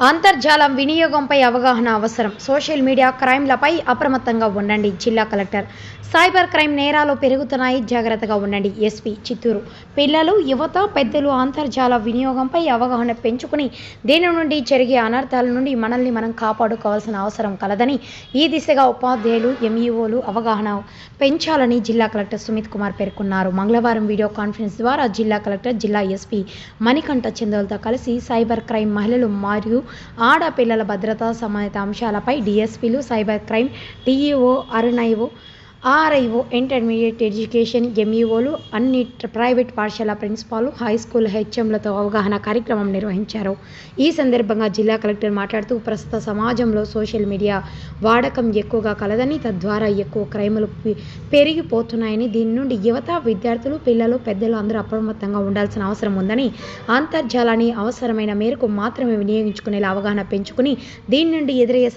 అంతర్జాలం వినియోగంపై అవగాహన అవసరం. సోషల్ మీడియా క్రైమ్లపై అప్రమత్తంగా ఉండండి జిల్లా కలెక్టర్. సైబర్ క్రైమ్ నేరాలు పెరుగుతున్నాయి జాగ్రత్తగా ఉండండి ఎస్పీ చిత్తూరు. పిల్లలు యువత పెద్దలు అంతర్జాల వినియోగంపై అవగాహన పెంచుకుని దీని నుండి జరిగే అనర్థాల నుండి మనల్ని మనం కాపాడుకోవాల్సిన అవసరం కలదని ఈ దిశగా ఉపాధ్యాయులు ఎంఈఓలు అవగాహన పెంచాలని జిల్లా కలెక్టర్ సుమిత్ కుమార్ పేర్కొన్నారు. మంగళవారం వీడియో కాన్ఫరెన్స్ ద్వారా జిల్లా కలెక్టర్ జిల్లా ఎస్పీ మణికంఠ చందోల్తో కలిసి సైబర్ క్రైమ్ మహిళలు మరియు ఆడపిల్లల భద్రతా సంబంధిత అంశాలపై డిఎస్పీలు సైబర్ క్రైమ్ డిఈఓ అరుణైఓ ఆర్ఐఓ ఇంటర్మీడియట్ ఎడ్యుకేషన్ ఎంఈఓలు అన్ని ప్రైవేట్ పాఠశాల ప్రిన్సిపాల్ హై స్కూల్ హెచ్ఎంలతో అవగాహన కార్యక్రమం నిర్వహించారు. ఈ సందర్భంగా జిల్లా కలెక్టర్ మాట్లాడుతూ ప్రస్తుత సమాజంలో సోషల్ మీడియా వాడకం ఎక్కువగా కలదని తద్వారా ఎక్కువ క్రైములు పెరిగిపోతున్నాయని దీని నుండి యువత విద్యార్థులు పిల్లలు పెద్దలు అందరూ అప్రమత్తంగా ఉండాల్సిన అవసరం ఉందని అంతర్జాలాన్ని అవసరమైన మేరకు మాత్రమే వినియోగించుకునేలా అవగాహన పెంచుకుని దీని నుండి ఎదురయ్యే